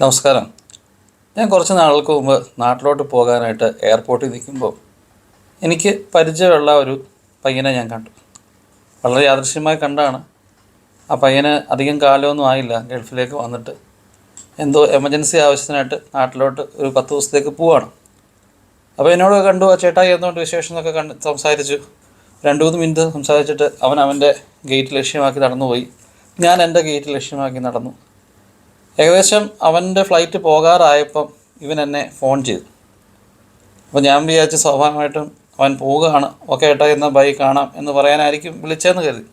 നമസ്കാരം. ഞാൻ കുറച്ച് നാളുകൾക്ക് മുമ്പ് നാട്ടിലോട്ട് പോകാനായിട്ട് എയർപോർട്ടിൽ നിൽക്കുമ്പോൾ എനിക്ക് പരിചയമുള്ള ഒരു പയ്യനെ ഞാൻ കണ്ടു. വളരെ യാദൃശ്യമായി കണ്ടാണ്. ആ പയ്യന് അധികം കാലമൊന്നും ആയില്ല ഗൾഫിലേക്ക് വന്നിട്ട്. എന്തോ എമർജൻസി ആവശ്യത്തിനായിട്ട് നാട്ടിലോട്ട് ഒരു പത്ത് ദിവസത്തേക്ക് പോവാണ്. അപ്പോൾ എന്നോട് കണ്ടു ആ ചേട്ടായി എന്തുകൊണ്ട് വിശേഷം? എന്നൊക്കെ കണ്ട് സംസാരിച്ചു. രണ്ട് മൂന്ന് മിനിറ്റ് സംസാരിച്ചിട്ട് അവൻ അവന്റെ ഗേറ്റ് ലക്ഷ്യമാക്കി നടന്നുപോയി. ഞാൻ എന്റെ ഗേറ്റ് ലക്ഷ്യമാക്കി നടന്നു. ഏകദേശം അവന്റെ ഫ്ലൈറ്റ് പോകാറായപ്പം ഇവൻ എന്നെ ഫോൺ ചെയ്തു. അപ്പോൾ ഞാൻ വിചാരിച്ച് സ്വാഭാവികമായിട്ടും അവൻ പോവുകയാണ്. ഓക്കെ ഏട്ടാ എന്നാൽ ബൈ കാണാം എന്ന് പറയാനായിരിക്കും വിളിച്ചതെന്ന് കരുതി.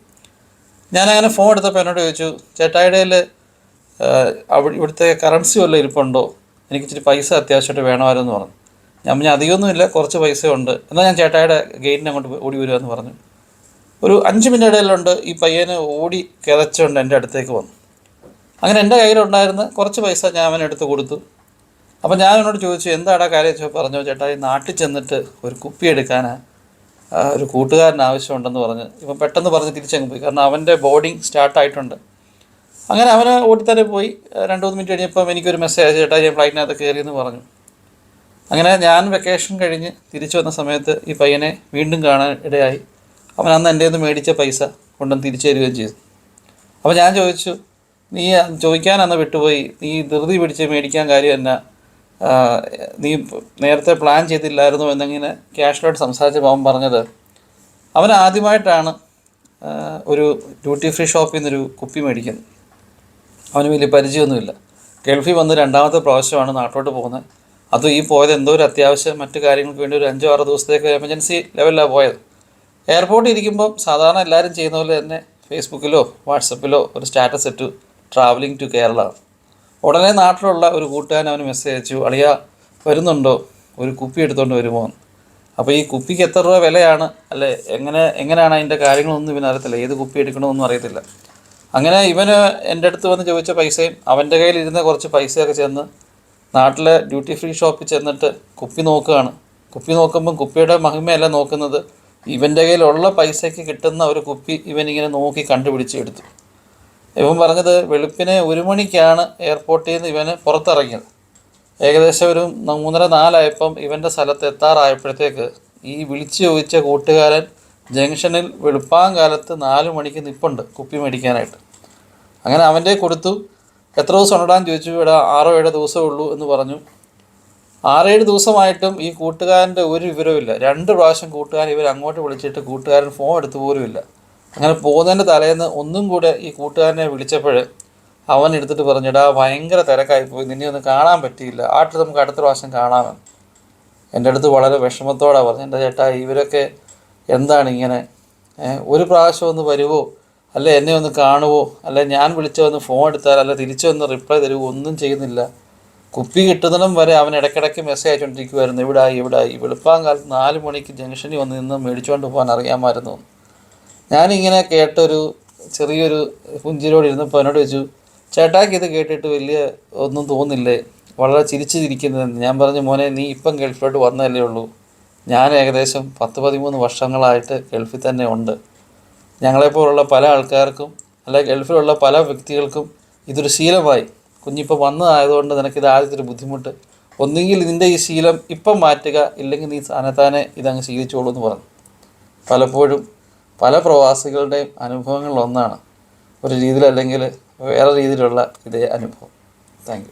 ഞാനങ്ങനെ ഫോൺ എടുത്തപ്പോൾ എന്നോട് ചോദിച്ചു അവിടെ ഇവിടുത്തെ കറൻസി വല്ല ഇരിപ്പുണ്ടോ? എനിക്ക് ഇച്ചിരി പൈസ അത്യാവശ്യമായിട്ട് വേണമായിരുന്നു പറഞ്ഞു. ഞാൻ പറഞ്ഞു അധികമൊന്നുമില്ല കുറച്ച് പൈസ ഉണ്ട് എന്നാൽ ഞാൻ ചേട്ടായുടെ ഗേറ്റിന് അങ്ങോട്ട് ഓടി വരുമെന്ന് പറഞ്ഞു. ഒരു അഞ്ച് മിനിറ്റ് ഇടയിലുണ്ട് ഈ പയ്യന് ഓടി കിതച്ചുകൊണ്ട് എന്റെ അടുത്തേക്ക് വന്നു. അങ്ങനെ എന്റെ കയ്യിലുണ്ടായിരുന്ന കുറച്ച് പൈസ ഞാൻ അവനെടുത്ത് കൊടുത്തു. അപ്പോൾ ഞാൻ അവനോട് ചോദിച്ചു എന്താടാ കാര്യം? പറഞ്ഞു ചേട്ടാ ഈ നാട്ടിൽ ചെന്നിട്ട് ഒരു കുപ്പി എടുക്കാനാ ആ, ഒരു കൂട്ടുകാരൻ ആവശ്യമുണ്ടെന്ന് പറഞ്ഞ്. ഇപ്പം പെട്ടെന്ന് പറഞ്ഞ് തിരിച്ചങ്ങ് പോയി കാരണം അവന്റെ ബോർഡിങ് സ്റ്റാർട്ടായിട്ടുണ്ട്. അങ്ങനെ അവനെ ഓടിത്തന്നെ പോയി. രണ്ട് മൂന്ന് മിനിറ്റ് കഴിഞ്ഞപ്പം എനിക്കൊരു മെസ്സേജ് ചേട്ടാ ഞാൻ ഫ്ലൈറ്റിനകത്ത് കയറിയെന്ന് പറഞ്ഞു. അങ്ങനെ ഞാൻ വെക്കേഷൻ കഴിഞ്ഞ് തിരിച്ചു വന്ന സമയത്ത് ഈ പയ്യനെ വീണ്ടും കാണാൻ ഇടയായി. അവൻ അന്ന് എന്റെ നിന്ന് മേടിച്ച പൈസ കൊണ്ടുവന്ന് തിരിച്ചു തരികയും ചെയ്തു. അപ്പോൾ ഞാൻ ചോദിച്ചു നീ ചോദിക്കാനന്ന് വിട്ടുപോയി. നീ ധൃതി പിടിച്ച് മേടിക്കാൻ കാര്യം എന്നാ? നീ നേരത്തെ പ്ലാൻ ചെയ്തില്ലായിരുന്നു എന്നിങ്ങനെ ക്യാഷ്വലായിട്ട് സംസാരിച്ച പോകാൻ പറഞ്ഞത് അവൻ ആദ്യമായിട്ടാണ് ഒരു ഡ്യൂട്ടി ഫ്രീ ഷോപ്പിൽ നിന്നൊരു കുപ്പി മേടിക്കുന്നത്. അവന് വലിയ പരിചയമൊന്നുമില്ല. ഗൾഫിൽ വന്ന് രണ്ടാമത്തെ പ്രാവശ്യമാണ് നാട്ടിലോട്ട് പോകുന്നത്. അതും ഈ പോയത് എന്തോ ഒരു അത്യാവശ്യം മറ്റു കാര്യങ്ങൾക്ക് വേണ്ടി ഒരു അഞ്ചോ ആറോ ദിവസത്തേക്ക് എമർജൻസി ലെവലിലാണ് പോയത്. എയർപോർട്ടിൽ ഇരിക്കുമ്പം സാധാരണ എല്ലാവരും ചെയ്യുന്ന പോലെ തന്നെ ഫേസ്ബുക്കിലോ വാട്സപ്പിലോ ഒരു സ്റ്റാറ്റസ് ഇട്ടു. ട്രാവലിംഗ് ടു കേരള ഉടനെ നാട്ടിലുള്ള ഒരു കൂട്ടുകാരൻ അവന് മെസ്സേജ് അയച്ചു അളിയ വരുന്നുണ്ടോ? ഒരു കുപ്പി എടുത്തുകൊണ്ട് വരുമോ? അപ്പോൾ ഈ കുപ്പിക്ക് എത്ര രൂപ വിലയാണ്? അല്ലെ എങ്ങനെ എങ്ങനെയാണ് അതിന്റെ കാര്യങ്ങളൊന്നും ഇവന് അറിയത്തില്ല. ഏത് കുപ്പി എടുക്കണമെന്നൊന്നും അറിയത്തില്ല. അങ്ങനെ ഇവന് എന്റെ അടുത്ത് വന്ന് ചോദിച്ച പൈസയും അവന്റെ കയ്യിൽ ഇരുന്ന കുറച്ച് പൈസയൊക്കെ ചെന്ന് നാട്ടിലെ ഡ്യൂട്ടി ഫ്രീ ഷോപ്പിൽ ചെന്നിട്ട് കുപ്പി നോക്കുകയാണ്. കുപ്പി നോക്കുമ്പം കുപ്പിയുടെ മഹിമയല്ല നോക്കുന്നത്. ഇവന്റെ കയ്യിലുള്ള പൈസയ്ക്ക് കിട്ടുന്ന ഒരു കുപ്പി ഇവനിങ്ങനെ നോക്കി കണ്ടുപിടിച്ച് എടുത്തു. ഇവൻ പറഞ്ഞത് വെളുപ്പിനെ ഒരു മണിക്കാണ് എയർപോർട്ടിൽ നിന്ന് ഇവന് പുറത്തിറങ്ങിയത്. ഏകദേശം ഒരു മൂന്നര നാലായപ്പം ഇവന്റെ സ്ഥലത്ത് എത്താറായപ്പോഴത്തേക്ക് ഈ വിളിച്ചു ചോദിച്ച കൂട്ടുകാരൻ ജംഗ്ഷനിൽ വെളുപ്പാങ്കാലത്ത് നാല് മണിക്ക് നിപ്പുണ്ട് കുപ്പി മേടിക്കാനായിട്ട്. അങ്ങനെ അവന്റെ കൊടുത്തു. എത്ര ദിവസം ഉണ്ടാൻ ചോദിച്ചു. ഇവിടെ ആറോ ഏഴോ ദിവസമേ ഉള്ളൂ എന്ന് പറഞ്ഞു. ആറേഴ് ദിവസമായിട്ടും ഈ കൂട്ടുകാരന്റെ ഒരു വിവരവും ഇല്ല രണ്ട് പ്രാവശ്യം കൂട്ടുകാരൻ ഇവർ അങ്ങോട്ട് വിളിച്ചിട്ട് കൂട്ടുകാരൻ ഫോൺ എടുത്തു പോലുമില്ല. അങ്ങനെ പോകുന്നതിന്റെ തലേന്ന് ഒന്നും കൂടെ ഈ കൂട്ടുകാരനെ വിളിച്ചപ്പോൾ അവൻ എടുത്തിട്ട് പറഞ്ഞിടാ ഭയങ്കര തിരക്കായി പോയി നിന്നെ ഒന്നും കാണാൻ പറ്റിയില്ല. ആട്ട് നമുക്ക് അടുത്ത പ്രാവശ്യം കാണാമെന്ന്. എന്റെ അടുത്ത് വളരെ വിഷമത്തോടെ പറഞ്ഞു എന്റെ ചേട്ടാ ഇവരൊക്കെ എന്താണ് ഇങ്ങനെ? ഒരു പ്രാവശ്യം ഒന്ന് വരുവോ? അല്ലെ എന്നെ ഒന്ന് കാണുവോ? അല്ലെ ഞാൻ വിളിച്ച ഒന്ന് ഫോൺ എടുത്താൽ? അല്ലെ തിരിച്ചു വന്ന് റിപ്ലൈ തരുവോ? ഒന്നും ചെയ്യുന്നില്ല. കുപ്പി കിട്ടുന്നിടം വരെ അവൻ ഇടയ്ക്കിടയ്ക്ക് മെസ്സേജ് അയച്ചുകൊണ്ടിരിക്കുമായിരുന്നു ഇവിടായി ഇവിടായി വെളുപ്പാങ്കാലത്ത് നാല് മണിക്ക് ജംഗ്ഷനിൽ വന്ന് നിന്ന് മേടിച്ചുകൊണ്ട് പോകാൻ അറിയാമായിരുന്നു. ഞാനിങ്ങനെ കേട്ടൊരു ചെറിയൊരു പുഞ്ചിരോട് ഇരുന്നപ്പോൾ എന്നോട് ചോദിച്ചു ചേട്ടാക്ക് ഇത് കേട്ടിട്ട് വലിയ ഒന്നും തോന്നില്ലേ? വളരെ ചിരിച്ചു ചിരിക്കുന്നതെന്ന് ഞാൻ പറഞ്ഞു മോനെ നീ ഇപ്പം ഗൾഫിലോട്ട് വന്നതല്ലേ ഉള്ളൂ. ഞാൻ ഏകദേശം പത്ത് പതിമൂന്ന് വർഷങ്ങളായിട്ട് ഗൾഫിൽ തന്നെ ഉണ്ട്. ഞങ്ങളെപ്പോലുള്ള പല ആൾക്കാർക്കും അല്ലെ ഗൾഫിലുള്ള പല വ്യക്തികൾക്കും ഇതൊരു ശീലമായി. കുഞ്ഞിപ്പോൾ വന്നതായതുകൊണ്ട് നിനക്കിത് ആദ്യത്തെ ഒരു ബുദ്ധിമുട്ട്. ഒന്നുകിൽ ഇതിന്റെ ഈ ശീലം ഇപ്പം മാറ്റുക ഇല്ലെങ്കിൽ നീ താനെ ഇതങ്ങ് ശീലിച്ചോളൂ എന്ന് പറഞ്ഞു. പലപ്പോഴും പല പ്രവാസികളുടെയും അനുഭവങ്ങളിലൊന്നാണ്. ഒരു രീതിയിൽ അല്ലെങ്കിൽ വേറെ രീതിയിലുള്ള ഇതേ അനുഭവം. താങ്ക്